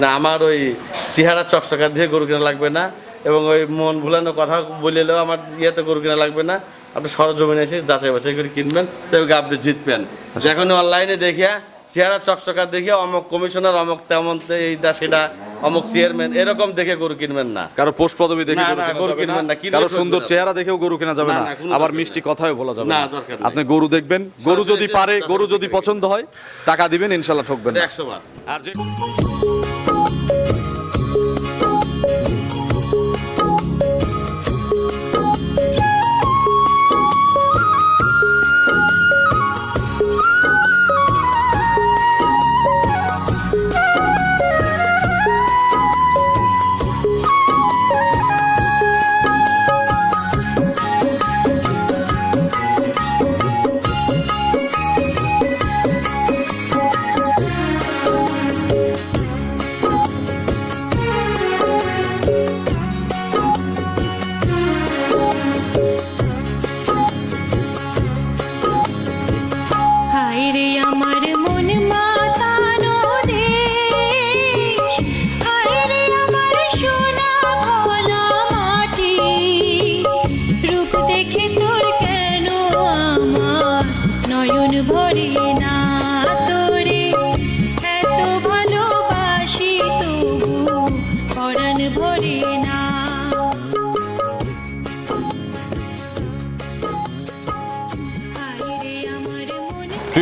না আমার ওই চেহারা চকচকা দিয়ে গরু কেনা লাগবে না এবং ওই মন ভুলানো কথা বললেও আমার ইয়েতে গরু কেনা লাগবে না। আপনি সরজমিনে এসে যাচাই বাছাই করে কিনবেন তবে আপনি জিতবেন। যখন অনলাইনে দেখিয়া চেহারা চকচকা দেখিয়া অমক কমিশনার অমক তেমন এইটা সেটা অমক চেয়ারম্যান এরকম দেখে গরু কিনবেন না। কারও পোস্ট পদবি দেখে না, গরু কিনবেন না কারও সুন্দর চেহারা দেখেও গরু কেনা যাবে না, আবার মিষ্টি। কথাও বলা যাবে না। আপনি গরু দেখবেন গরু যদি পারে গরু যদি পছন্দ হয় টাকা দিবেন ইনশাল্লাহ ঠকবেন না। একশো বার। আর যে হায়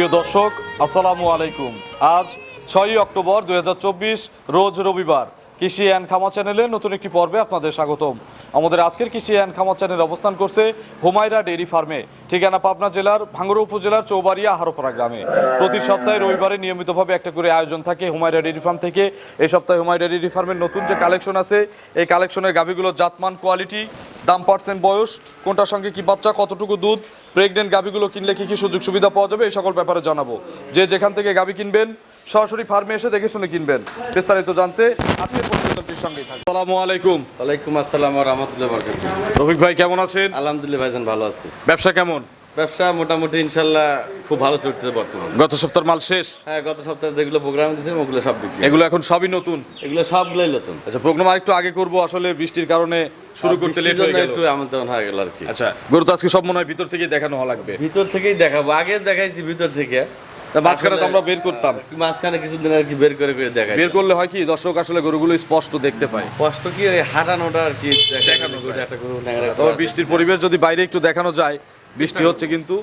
প্রিয় দর্শক, আসসালামু আলাইকুম। আজ ছয়ই অক্টোবর দুই হাজার চব্বিশ, রোজ রবিবার কৃষি অ্যান্ড খামা চ্যানেলে নতুন একটি পর্বে আপনাদের স্বাগতম। আমাদের আজকের কৃষি অ্যান্ড খামা চ্যানেল অবস্থান করছে হুমায়রা ডেইরি ফার্মে, ঠিকানা পাবনা জেলার ভাঙ্গুড়া উপজেলার চৌবাড়িয়া হারোপাড়া গ্রামে। প্রতি সপ্তাহে রবিবারে নিয়মিতভাবে একটা করে আয়োজন থাকে হুমায়রা ডেইরি ফার্ম থেকে। এই সপ্তাহে হুমায়রা ডেইরি ফার্মের নতুন যে কালেকশন আছে, এই কালেকশনের গাভিগুলোর জাতমান, কোয়ালিটি, দাম, পার্সেন্ট, বয়স, কোনটার সঙ্গে কি বাচ্চা, কতটুকু দুধ প্রেগনেন্ট গাভিগুলো কিনলে কী কী সুযোগ সুবিধা পাওয়া যাবে? এই সকল ব্যাপারে জানাব। যে যেখান থেকে গাভী কিনবেন সরাসরি ফার্মে এসে দেখে শুনে কিনবেন। বিস্তারিত জানতে আজকে প্রতিবেদনটির সঙ্গেই থাকবে আসসালামু আলাইকুম। ওয়ালাইকুম আসসালাম রহমতুল্লাহ বরকাত রফিক ভাই কেমন আছেন? আলহামদুলিল্লাহ ভাইজান ভালো আছে। ব্যবসা কেমন? ব্যবসা মোটামুটি ইনশাল্লাহ খুব ভালো চলতেছে বর্তমানে। গত সপ্তাহের মাল শেষ? হ্যাঁ গত সপ্তাহে যেগুলো প্রোগ্রাম দিয়েছে ওগুলো সব বিক্রি এগুলো এখন সবই নতুন? এগুলো সবগুলোই নতুন। আচ্ছা প্রোগ্রাম আরেকটু আগে করব আসলে বৃষ্টির কারণে শুরু করতে লেট হয়ে গেল। একটু আমন্ত্রণ হয়ে গেল আর কি। আচ্ছা গরু তো আজকে সব মনে হয় ভিতর থেকে দেখানো হওয়া লাগবে। ভিতর থেকেই দেখাবো। আগে দেখাইছি ভিতর থেকে। তা মাঝখানে তো আমরা বের করতাম। মাঝখানে কিছুদিন আর কি বের করে করে দেখাই বের করলে হয় কি দর্শক আসলে গরুগুলো স্পষ্ট দেখতে পায়। কষ্ট কি হাঁটানোটা আর কি দেখানো একটা গরু বৃষ্টির পরিবেশ যদি বাইরে একটু দেখানো যায় বৃষ্টি হচ্ছে কিন্তু।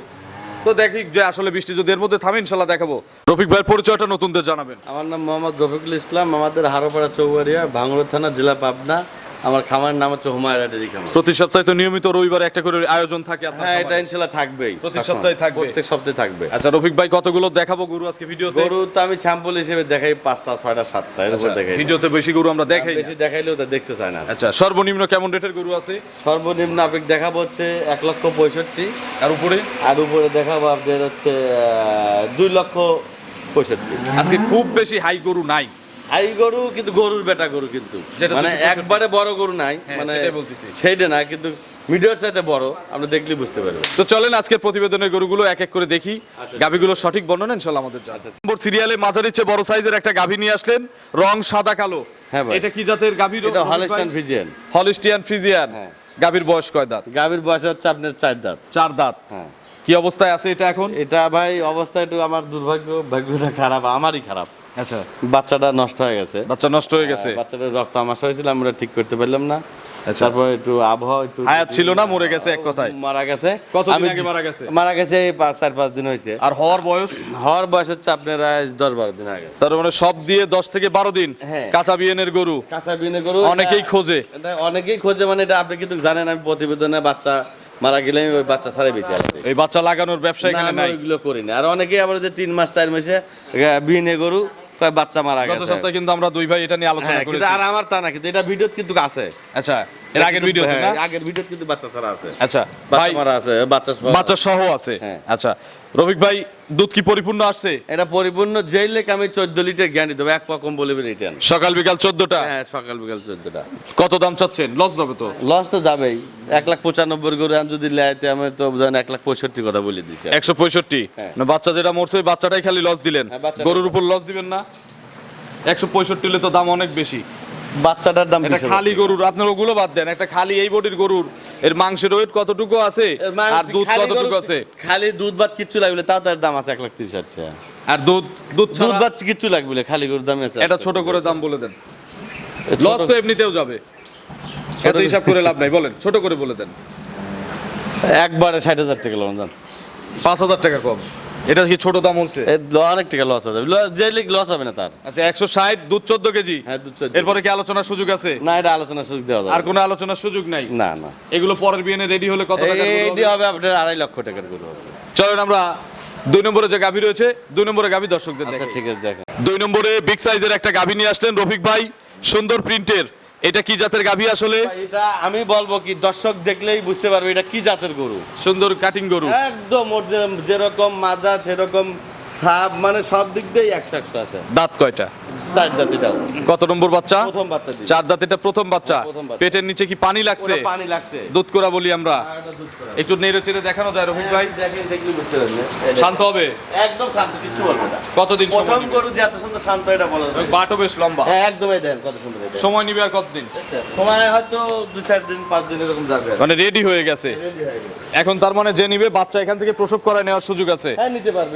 তো দেখি যে আসলে বৃষ্টি যদি এর মধ্যে থামে, ইনশাল্লাহ দেখাবো। রফিক ভাইয়ের পরিচয়টা নতুনদের জানাবেন। আমার নাম মোহাম্মদ রফিকুল ইসলাম, আমাদের হারোপাড়া চৌবাড়িয়া, ভাঙড়া থানা, জেলা পাবনা। আমার খামার নাম হচ্ছে হুমায়রা ডেরি খামার। প্রতি সপ্তাহে তো নিয়মিত রবিবার একটা করে আয়োজন থাকে আপনার হ্যাঁ এটা খামারে। ইনশাল্লাহ থাকবেই। প্রতি সপ্তাহে থাকবে? প্রত্যেক সপ্তাহে থাকবে। আচ্ছা রফিক ভাই কতগুলো দেখাবো গরু আজকে ভিডিওতে? গরু তো আমি স্যাম্পল হিসেবে দেখাই পাঁচটা ছয়টা সাতটা এর উপর আচ্ছা, দেখাই। ভিডিওতে বেশি গরু আমরা দেখাই বেশি দেখাইলেও তা দেখতে চায় না। আচ্ছা সর্বনিম্ন কেমন রেটের গরু আছে? সর্বনিম্ন আপনি দেখাবো হচ্ছে এক লক্ষ পঁয়ষট্টি। আর উপরে? আর উপরে দেখাবো আপনার হচ্ছে দুই লক্ষ পঁয়ষট্টি। আজকে খুব বেশি হাই গরু নাই। আই গরু কিন্তু গরুর বেটা গরু কিন্তু। মানে একবারে বড় গরু নাই হ্যাঁ, মানে সেইটা না কিন্তু মিডিয়ার চাইতে বড় আপনি দেখলে বুঝতে পারবেন। তো চলেন আজকের প্রতিবেদনের গরুগুলো এক এক করে দেখি। গাভিগুলোর সঠিক বর্ণনা ইনশাল্লাহ আমাদের জানা নম্বর সিরিয়ালে মাঝারির চেয়ে বড় সাইজের একটা গাভি নিয়ে আসলেন রং সাদা কালো। হ্যাঁ এটা কি জাতের গাভি এটা হলস্টাইন ফিজিয়ান হলিস্টিয়ান ফ্রিজিয়ান। হ্যাঁ। গাভির বয়স কয় দাঁত? গাভীর বয়স হচ্ছে আপনার চার দাঁত। চার দাঁত। হ্যাঁ। কি অবস্থায় আছে এটা এখন? এটা ভাই অবস্থা একটু আমার দুর্ভাগ্য ভাগ্যটা খারাপ আমারই খারাপ। আচ্ছা। বাচ্চাটা নষ্ট হয়ে গেছে। বাচ্চা নষ্ট হয়ে গেছে। বাচ্চাটা রক্ত আমাশা হয়েছিল আমরা ঠিক করতে পারলাম না। আচ্ছা। তারপর একটু আবহাওয়া একটু হায়াত ছিল না মরে গেছে এক কথায়। মারা গেছে। কতদিন আগে মারা গেছে? মারা গেছে এই পাঁচ চার পাঁচ দিন হয়েছে। আর হওয়ার বয়স? হওয়ার বয়স হচ্ছে আপনার দশ বারো দিন আগে। তার মানে সব দিয়ে দশ থেকে বারো দিন? হ্যাঁ। কাঁচা বিয়েনের গরু? কাঁচা বিনে গরু অনেকেই খোঁজে। অনেকেই খোঁজে মানে এটা আপনি কিন্তু জানেন আমি প্রতিবেদনে বাচ্চা মারা গেলে ওই বাচ্চা ছাড়াই বেশি আসবে এই বাচ্চা লাগানোর ব্যবসা এখানে নাই? ওইগুলো করি না। আর অনেকেই আবার যে তিন মাস চার মাসে বিনে গরু কয় বাচ্চা মারা গত গেছে। সপ্তাহে কিন্তু আমরা দুই ভাই এটা নিয়ে আলোচনা হ্যাঁ, কিন্তু করেছি। আর আমার তা না কিন্তু এটা ভিডিও কিন্তু আছে। আচ্ছা এর আগের ভিডিও হ্যাঁ, আগের ভিডিও কিন্তু বাচ্চা ছাড়া আছে। আচ্ছা বাচ্চা মারা আছে বাচ্চা বাচ্চা সহ আছে। হ্যাঁ। আচ্ছা রফিক ভাই দুধ কি পরিপূর্ণ আসছে? এটা পরিপূর্ণ যেই লেখ আমি চোদ্দ লিটার গ্যারান্টি দেবো এক পা কম বলবে রিটার্ন সকাল বিকাল চোদ্দটা? হ্যাঁ সকাল বিকাল চোদ্দটা। কত দাম চাচ্ছেন? লস যাবে তো? লস তো যাবেই। এক লাখ পঁচানব্বই করে আমি যদি লেয়াতে আমি তো ধরেন এক লাখ পঁয়ষট্টি কথা বলে দিচ্ছি একশো পঁয়ষট্টি? হ্যাঁ। না বাচ্চা যেটা মরছে ওই বাচ্চাটাই খালি লস দিলেন। হ্যাঁ, গরুর উপর লস দিবেন না? একশো পঁয়ষট্টি হলে তো দাম অনেক বেশি। বাচ্চাটার দাম এটা খালি গরুর আপনার ওগুলো বাদ দেন একটা খালি এই বডির গরুর এর মাংসের ওয়েট কতটুকু আছে? মাংস আর দুধ কতটুকু আছে? খালি দুধ ভাত কিচ্ছু লাগবে তার দাম আছে এক লাখ তিরিশ হাজার টাকা। আর দুধ দুধ দুধ ভাত কিচ্ছু লাগবে খালি গরুর দামে আছে এটা ছোট করে দাম বলে দেন। লস তো এমনিতেও যাবে। এত হিসাব করে লাভ নাই বলেন ছোট করে বলে দেন। একবারে ষাট হাজার টাকা লোন দাম পাঁচ হাজার টাকা কম। এটা কি ছোট দাম হচ্ছে অনেক টাকা লস হবে যে লস হবে না তার। আচ্ছা একশো ষাট দুধ চোদ্দ কেজি। হ্যাঁ দুধ এরপরে কি আলোচনার সুযোগ আছে? না এটা আলোচনা সুযোগ দেওয়া আর কোনো আলোচনার সুযোগ নাই? না না। এগুলো পরের বিয়ে রেডি হলে কত টাকা এই- হবে? আপনার আড়াই লক্ষ টাকার গরু হবে। চলেন আমরা দুই নম্বরে যে গাভী রয়েছে দুই নম্বরে গাভী দর্শকদের আচ্ছা ঠিক আছে দেখেন। দুই নম্বরে বিগ সাইজের একটা গাভী নিয়ে আসলেন রফিক ভাই সুন্দর প্রিন্টের এটা কি জাতের গাভী আসলে? এটা আমি বলব কি দর্শক দেখলেই বুঝতে পারবে এটা কি জাতের গরু। সুন্দর কাটিং গরু। একদম যেরকম মাজা সেরকম সাপ মানে সব দিক দিয়েই একশো একশো আছে। দাঁত কয়টা? চার জাতিটা কত নম্বর বাচ্চা? প্রথম বাচ্চা চার দাঁত এটা প্রথম বাচ্চা। পেটের নিচে কি পানি লাগছে? পানি লাগছে। দুধ করা বলি আমরা। করা। একটু নেড়ে চেড়ে দেখানো যায় রফিক ভাই? দেখেন। শান্ত হবে? একদম শান্ত কিছু বলবে না। কতদিন সময় প্রথম নিবে? গরু যে এত সুন্দর শান্ত এটা বলা যাবে বাটও বেশ লম্বা। হ্যাঁ একদমই দেন কত সুন্দর সময় নিবে আর কতদিন? সময় হয়তো দুই চার দিন পাঁচ দিন এরকম যাবে মানে রেডি হয়ে গেছে। হয়ে। এখন তার মানে যে নিবে বাচ্চা এখান থেকে প্রসব করায় নেওয়ার সুযোগ আছে। হ্যাঁ নিতে পারবে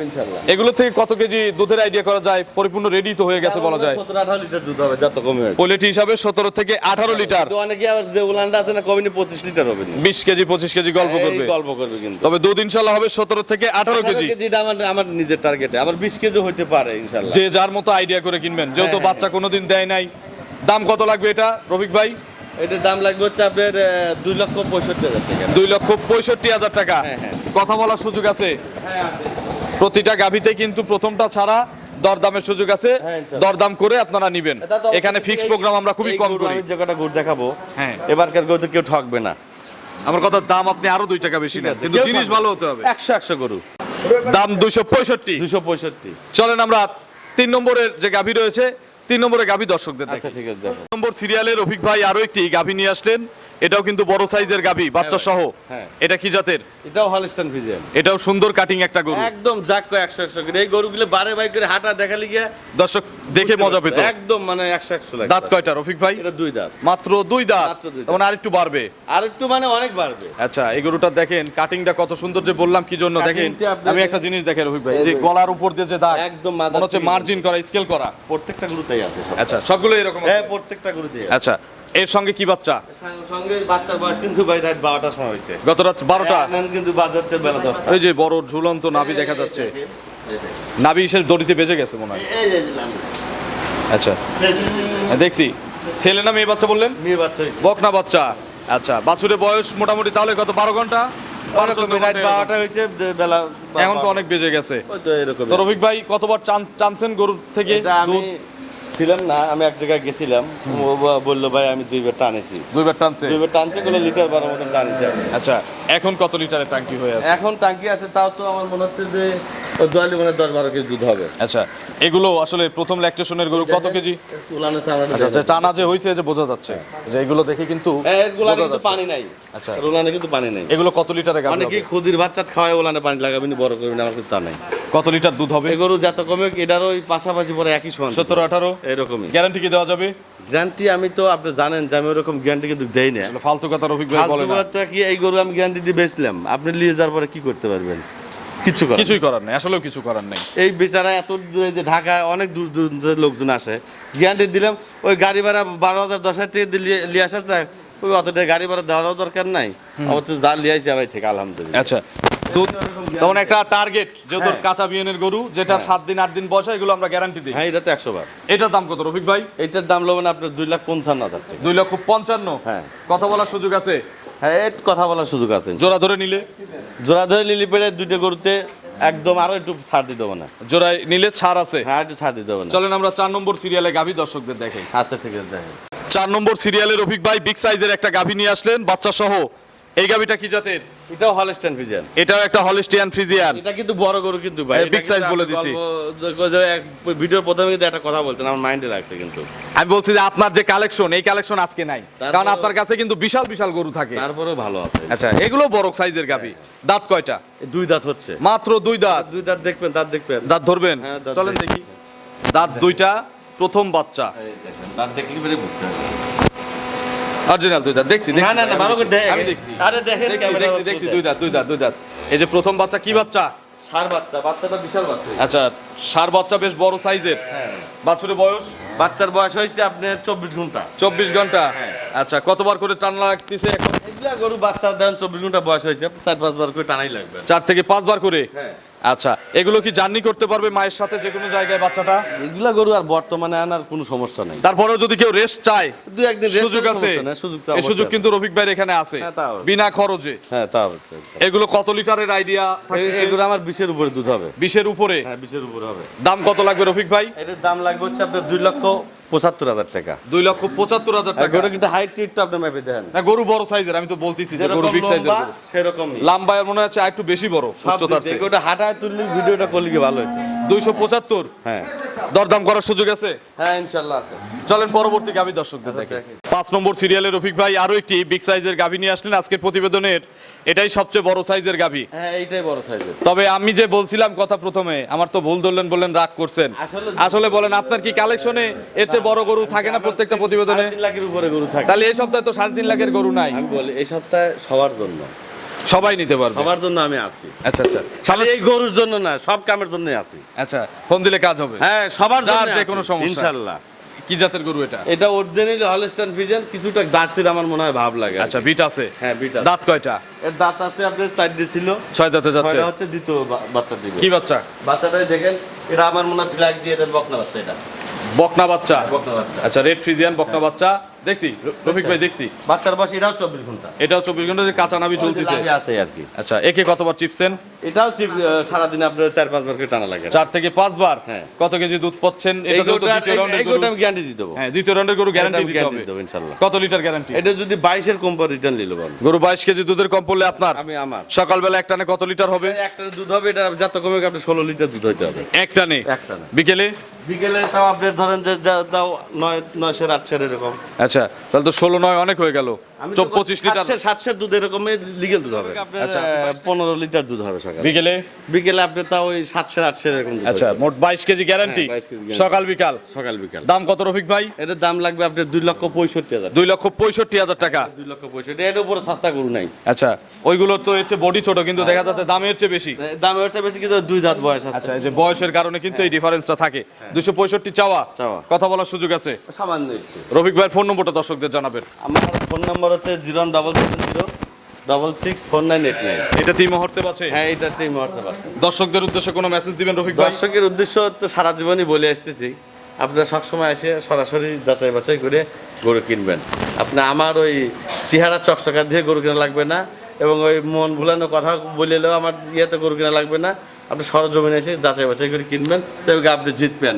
এগুলো থেকে কত কেজি দুধের আইডিয়া করা যায়? পরিপূর্ণ রেডি তো হয়ে গেছে বলা যায়। সতেরো আঠারো লিটার দুধ হবে যত কমে হবে। হিসাবে সতেরো থেকে আঠারো লিটার। তো অনেকে আবার যে উলানটা আছে না কমিনি পঁচিশ লিটার হবে না বিশ কেজি পঁচিশ কেজি গল্প করবে। গল্প করবে কিন্তু। তবে দুধ ইনশাল্লাহ হবে সতেরো থেকে আঠারো কেজি। কেজিটা আমার আমার নিজের টার্গেটে আবার বিশ কেজি হইতে পারে ইনশাল্লাহ। যে যার মতো আইডিয়া করে কিনবেন। যেহেতু হ্যাঁ, বাচ্চা কোনোদিন দেয় নাই। দাম কত লাগবে এটা রফিক ভাই? এটার দাম লাগবে হচ্ছে আপনার দুই লক্ষ পঁয়ষট্টি হাজার টাকা। দুই লক্ষ পঁয়ষট্টি হাজার টাকা। হ্যাঁ, হ্যাঁ। কথা বলার সুযোগ আছে? হ্যাঁ আছে। প্রতিটা গাভিতে কিন্তু প্রথমটা ছাড়া দরদামের সুযোগ আছে। হ্যাঁ, দরদাম করে আপনারা নিবেন। এখানে অবশ্যই ফিক্স প্রোগ্রাম আমরা খুবই কম করি। কটা গরু দেখাবো হ্যাঁ। এবারকার গরুতে কেউ ঠকবে না। আমার কথা দাম আপনি আরও দুই টাকা বেশি নেন। কিন্তু জিনিস ভালো হতে হবে। একশো একশো গরু। দাম দুইশো পঁয়ষট্টি। দুশো পঁয়ষট্টি। চলেন আমরা তিন নম্বরের যে গাভী রয়েছে তিন নম্বরে গাভী দর্শকদের আচ্ছা ঠিক আছে নম্বর সিরিয়ালের রফিক ভাই আরও একটি গাভী নিয়ে আসলেন। এটাও কিন্তু বড় সাইজের গাভী বাচ্চা সহ। হ্যাঁ। এটা কি জাতের? এটাও হলিস্টান ফিজিয়ান এটাও সুন্দর কাটিং একটা গরু। একদম যাক কয় একশো একশো এই গরুগুলো বারে বাই করে হাঁটা দেখালি গিয়ে দর্শক দেখে মজা পেত। একদম মানে একশো একশো লাগে দাঁত কয়টা রফিক ভাই? এটা দুই দাঁত। মাত্র দুই দাঁত। মাত্র দুই দাঁত। তখন আর একটু বাড়বে। আর একটু মানে অনেক বাড়বে। আচ্ছা এই গরুটা দেখেন কাটিংটা কত সুন্দর যে বললাম কি জন্য দেখেন? আমি একটা জিনিস দেখেন রফিক ভাই যে গলার উপর দিয়ে যে দাগ একদম মনে হচ্ছে মার্জিন করা স্কেল করা। প্রত্যেকটা গরুতেই আছে আচ্ছা সবগুলো এরকম হ্যাঁ প্রত্যেকটা গরুতেই আছে। আচ্ছা এর সঙ্গে কি বাচ্চা? সঙ্গে বাচ্চার বয়স কিন্তু ভাই রাত বারোটার সময় হয়েছে গত রাত বারোটা? কিন্তু বাজাচ্ছে বেলা দশটা। ওই যে বড় ঝুলন্ত নাভি দেখা যাচ্ছে। নাভি এসে দড়িতে বেজে গেছে মনে হয়। আচ্ছা। হ্যাঁ, দেখছি। ছেলে না মেয়ে বাচ্চা বললেন? মেয়ে বাচ্চা। বকনা বাচ্চা? আচ্ছা বাছুরের বয়স মোটামুটি তাহলে কত বারো ঘণ্টা? এখন তো অনেক বেজে গেছে। তো রফিক ভাই কতবার চান- টানছেন গরুর থেকে? ছিলাম না আমি এক জায়গায় গেছিলাম। ও বলল ভাই আমি দুইবার টানেছি। দুইবার টানছে? দুইবার টানছে কোনো লিটার বারো মতন টানেছি আমি। আচ্ছা এখন কত লিটারের ট্যাঙ্কি হয়ে আছে? এখন টাঙ্কি আছে তাও তো আমার মনে হচ্ছে যে দোয়ালি মানে দশ বারো কেজি দুধ হবে। আচ্ছা এগুলো আসলে প্রথম ল্যাকটেশনের গরু কত কেজি? উলানের আচ্ছা আচ্ছা টানা যে হয়েছে যে বোঝা যাচ্ছে। যে এগুলো দেখে কিন্তু হ্যাঁ, গুলানে বোঝা কিন্তু পানি নাই। আচ্ছা। উলানে কিন্তু পানি নাই। এগুলো কত লিটারে গাভী অনেকেই হবে? খুদির বাচ্চা খাওয়ায় ওলানে পানি লাগাবেন বড় করবেন আমার কিন্তু তা নাই। কত লিটার দুধ হবে? এই গরু যত কমে এটারও ওই পাশাপাশি পরে একই সমান সতেরো আঠারো? এরকমই। গ্যারান্টি কি দেওয়া যাবে? গ্যারান্টি আমি তো আপনি জানেন যে আমি ওরকম গ্যারান্টি কিন্তু দেই না। ফালতু কথা রফিক ভাই বলে ফালতু কথা কি এই গরু আমি গ্যারান্টি দিয়ে বেচলাম। আপনি নিয়ে যাওয়ার পরে কি করতে পারবেন? করার কিছুই করার নেই আসলেও কিছু করার নেই। এই বেচারা এত দূরে যে ঢাকায় অনেক দূর দূরান্তের লোকজন আসে। গ্যারান্টি দিলাম ওই গাড়ি ভাড়া বারো হাজার দশ হাজার টাকা লিয়ে আসার চায় ওই অতটা গাড়ি ভাড়া দেওয়ারও দরকার নাই। যা লিয়ে আসি আবার থেকে আলহামদুলিল্লাহ। আচ্ছা দুধ তখন একটা টার্গেট যেহেতু হ্যাঁ। কাঁচা বিয়নের গরু যেটা সাত দিন আট দিন বসে এগুলো আমরা গ্যারান্টি দিই। হ্যাঁ এটা তো একশো বার। এটার দাম কত রফিক ভাই? এইটার দাম লবেন আপনার দুই লাখ পঞ্চান্ন হাজার দুই লক্ষ পঞ্চান্ন? হ্যাঁ। কথা বলার সুযোগ আছে? হ্যাঁ কথা বলার সুযোগ আছে। জোড়া ধরে নিলে? জোড়া ধরে লিলি পেড়ে দুইটা গরুতে একদম আরও একটু ছাড় দিতে হবে না। জোড়ায় নিলে ছাড় আছে? হ্যাঁ একটু ছাড় দিতে হবে না। চলেন আমরা চার নম্বর সিরিয়ালে গাভী দর্শকদের দেখাই। আচ্ছা ঠিক আছে দেখেন। চার নম্বর সিরিয়ালে রফিক ভাই বিগ সাইজের একটা গাভী নিয়ে আসলেন বাচ্চা সহ এই গাভীটা কি জাতের? এটাও হলস্টাইন ফিজিয়ান এটাও একটা হলিস্টিয়ান ফ্রিজিয়ান এটা কিন্তু বড় গরু কিন্তু ভাই। হ্যাঁ, big size কিন্তু বলে দিছি। ভিডিওর প্রথমে কিন্তু একটা কথা বলতেন আমার মাইন্ডে লাগছে কিন্তু। আমি বলছি যে আপনার যে কালেকশন এই কালেকশন আজকে নাই। কারণ আপনার কাছে কিন্তু বিশাল বিশাল গরু থাকে। তারপরেও ভালো আছে। আচ্ছা এগুলো বড় সাইজের গাভী দাঁত কয়টা? দুই দাঁত হচ্ছে। মাত্র দুই দাঁত। দুই দাঁত দেখবেন দাঁত দেখবেন। দাঁত ধরবেন? হ্যাঁ, চলেন দেখি। দাঁত দুইটা প্রথম বাচ্চা। দাঁত দেখলে বুঝতে। অরিজিনাল দুই দাঁত দেখছি না, দেখছি না, না, ভালো করে দেখ। আমি দেখছি আরে দেখেন দেখছি দেখছি। দুই দাঁত দুই দাঁত দুই দাঁত এই যে প্রথম বাচ্চা কি বাচ্চা সার বাচ্চা বাচ্চাটা বিশাল বাচ্চা আচ্ছা সার বাচ্চা বেশ বড় সাইজের। হ্যাঁ। বাছুরের বয়স? বাচ্চার বয়স হয়েছে আপনার চব্বিশ ঘণ্টা। চব্বিশ ঘণ্টা? হ্যাঁ। আচ্ছা কতবার করে টান লাগতেছে? এগুলা গরু বাচ্চা দেন চব্বিশ ঘণ্টা বয়স হয়েছে চার পাঁচবার করে টানাই লাগবে। চার থেকে পাঁচবার করে? হ্যাঁ। আচ্ছা এগুলো কি জার্নি করতে পারবে মায়ের সাথে যে কোনো জায়গায় বাচ্চাটা? এগুলা গরু আর বর্তমানে আনার কোনো সমস্যা নাই। তারপরেও যদি কেউ রেস্ট চায় দু একদিন সুযোগ আছে? এই সুযোগ কিন্তু রফিক ভাইয়ের এখানে আছে। বিনা খরচে। হ্যাঁ তা অবশ্যই। এগুলো কত লিটারের আইডিয়া এগুলো আমার বিশের উপরে দুধ হবে। বিশের উপরে? হ্যাঁ বিশের উপরে। হবে। দাম কত লাগবে রফিক ভাই? এটার দাম লাগবে হচ্ছে আপনার দুই লক্ষ পঁচাত্তর হাজার টাকা। দুই লক্ষ পঁচাত্তর হাজার টাকা। ওটা কিন্তু হাইট টিট আপনি মেপে দেন না গরু বড় সাইজের আমি তো বলতেছি যে গরু বিগ সাইজের লম্বা সেরকমই। মনে হচ্ছে একটু বেশি বড় উচ্চতার চেয়ে। ওটা হাঁটায় তুললে ভিডিওটা করলে কি ভালো হতো দুইশো পঁচাত্তর? হ্যাঁ। দরদাম করার সুযোগ আছে? হ্যাঁ ইনশাল্লাহ আছে। চলেন পরবর্তী গাভী দর্শকদের দেখে। পাঁচ নম্বর সিরিয়ালের রফিক ভাই আরও একটি বিগ সাইজের গাভী নিয়ে আসলেন। আজকের প্রতিবেদনের এটাই সবচেয়ে বড় সাইজের গাভী হ্যাঁ এইটাই বড় সাইজের তবে আমি যে বলছিলাম কথা প্রথমে আমার তো ভুল ধরলেন বললেন রাগ করছেন। আসলে- বলেন আপনার কি কালেকশনে এর চেয়ে বড় গরু থাকে না প্রত্যেকটা প্রতিবেদনে? লাখের উপরে গরু থাকে। তাহলে এই সপ্তাহে তো সাড়ে তিন লাখের গরু নাই। আমি বলি এই সপ্তাহে সবার জন্য। সবাই নিতে পারবে। সবার জন্য আমি আছি। আচ্ছা আচ্ছা। খালি এই গরুর জন্য না সব কামের জন্য আছি। আচ্ছা ফোন দিলে কাজ হবে। হ্যাঁ সবার জন্য যে কোনো সমস্যা। ইনশাল্লাহ। কি জাতের গরু এটা? এটা অরিজিনাল হলস্টাইন ফিজেন কিছুটা দাঁড়ছির আমার মনে হয় ভাব লাগে আচ্ছা বিট আছে? হ্যাঁ বিটা দাঁত কয়টা? এর দাঁত আছে আপনার চারটে ছিল। ছয় দাঁতে যাচ্ছে। ছয়টা হচ্ছে দ্বিতীয় বাচ্চা দিবে। কি বাচ্চা? বাচ্চাটাই দেখেন এটা আমার মনে হয় ফ্ল্যাগ দিয়ে দেন বকনা বাচ্চা এটা। বকনা বাচ্চা। বকনা বাচ্চা। আচ্ছা রেড ফ্রিজিয়ান বকনা বাচ্চা। দেখছি রফিক ভাই দেখছি। বাচ্চার বয়স এটাও চব্বিশ ঘণ্টা। এটাও চব্বিশ ঘণ্টা যে কাঁচা নাবি চলতেছে। আছে আর কি। আচ্ছা একে কতবার চিপছেন? এটাও চিপ- সারাদিন আপনার চার পাঁচবার করে টানা লাগে। চার থেকে পাঁচবার? হ্যাঁ। কত কেজি দুধ পাচ্ছেন? এটা তো দ্বিতীয় রাউন্ডের গরু। আমি গ্যারান্টি দেবো। হ্যাঁ দ্বিতীয় রাউন্ডের গরু গ্যারান্টি দিতে হবে। কত লিটার গ্যারান্টি এটা যদি বাইশের কম পর রিটার্ন নিল বল। গরু বাইশ কেজি দুধের কম পড়লে আপনার? আমি আমার। সকালবেলা এক টানে কত লিটার হবে? একটা দুধ হবে এটা যত কমে আপনি ষোলো লিটার দুধ হইতে হবে। এক টানে? এক টানে। বিকেলে? বিকেলে তাও আপনি ধরেন যে দাও নয় নয়শের আটশের এরকম। আচ্ছা তাহলে তো ষোলো নয় অনেক হয়ে গেল। পঁচিশ লিটার। সাতশের সাতশের দুধ এরকম লিগেল দুধ হবে। আচ্ছা। আচ্ছা। পনেরো লিটার দুধ হবে সকালে। বিকেলে? বিকেলে আপনি তাও ওই সাতশের আটশের এরকম আচ্ছা মোট বাইশ কেজি গ্যারান্টি হ্যাঁ, 22 কেজি guarantee। সকাল বিকাল? সকাল বিকাল। দাম কত রফিক ভাই? এটার দাম লাগবে আপনার দুই লক্ষ পঁয়ষট্টি হাজার দুই লক্ষ পঁয়ষট্টি হাজার টাকা। দুই লক্ষ পঁয়ষট্টি এর উপরে সস্তা গরু নাই। আচ্ছা ওইগুলোর তো হচ্ছে বডি ছোট কিন্তু দেখা যাচ্ছে দামের চেয়ে বেশি। দাম হচ্ছে বেশি কিন্তু দুই দাঁত বয়স আছে। আচ্ছা যে বয়সের কারণে কিন্তু এই ডিফারেন্সটা থাকে। দুশো পঁয়ষট্টি চাওয়া। চাওয়া। কথা বলার সুযোগ আছে। সামান্য রফিক ভাইয়ের ফোন নম্বরটা দর্শকদের জানাবেন। আমার ফোন নাম্বার হচ্ছে zero double seven zero double six four nine eight nine. এটা তিন মুহূর্তে আছে হ্যাঁ এটা তিন হোয়াটসঅ্যাপ আছে দর্শকদের উদ্দেশ্যে কোনো মেসেজ দিবেন রফিক ভাই? দর্শকের উদ্দেশ্য তো সারা জীবনই বলে আসতেছি। আপনারা সবসময় এসে সরাসরি যাচাই বাছাই করে গরু কিনবেন। আপনি আমার ওই চেহারা চকচকা দিয়ে গরু কেনা লাগবে না এবং ওই মন ভুলানো কথা বললেও আমার ইয়েতে গরু কেনা লাগবে না। আপনি সরজমিনে এসে যাচাই বাছাই করে কিনবেন। তবে আপনি জিতবেন।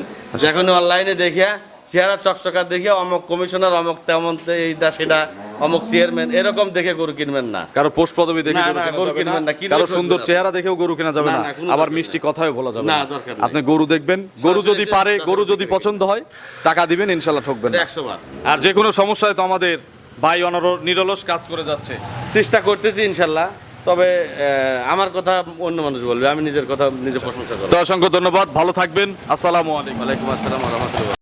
এখন অনলাইনে দেখিয়া চেহারা চকচকা দেখে অমক কমিশনার অমক তেমন এইটা সেটা অমক চেয়ারম্যান এরকম দেখে গরু কিনবেন না। কারও পোস্ট পদবি দেখে গরু কিনবেন না কারও সুন্দর চেহারা দেখেও গরু কেনা যাবে না, আবার মিষ্টি। কথাও বলা যাবে না। আপনি গরু দেখবেন গরু যদি পারে গরু যদি পছন্দ হয় টাকা দিবেন ইনশাল্লাহ ঠকবেন না। একশো বার। আর যে কোনো সমস্যায় তো আমাদের ভাই অনর নিরলস কাজ করে যাচ্ছে। চেষ্টা করতেছি ইনশাল্লাহ। তবে আমার কথা অন্য মানুষ বলবে আমি নিজের কথা নিজে প্রশংসা করব। তো অসংখ্য ধন্যবাদ ভালো থাকবেন। আসসালামু আলাইকুম। আসসালাম রহমতুল্লাহ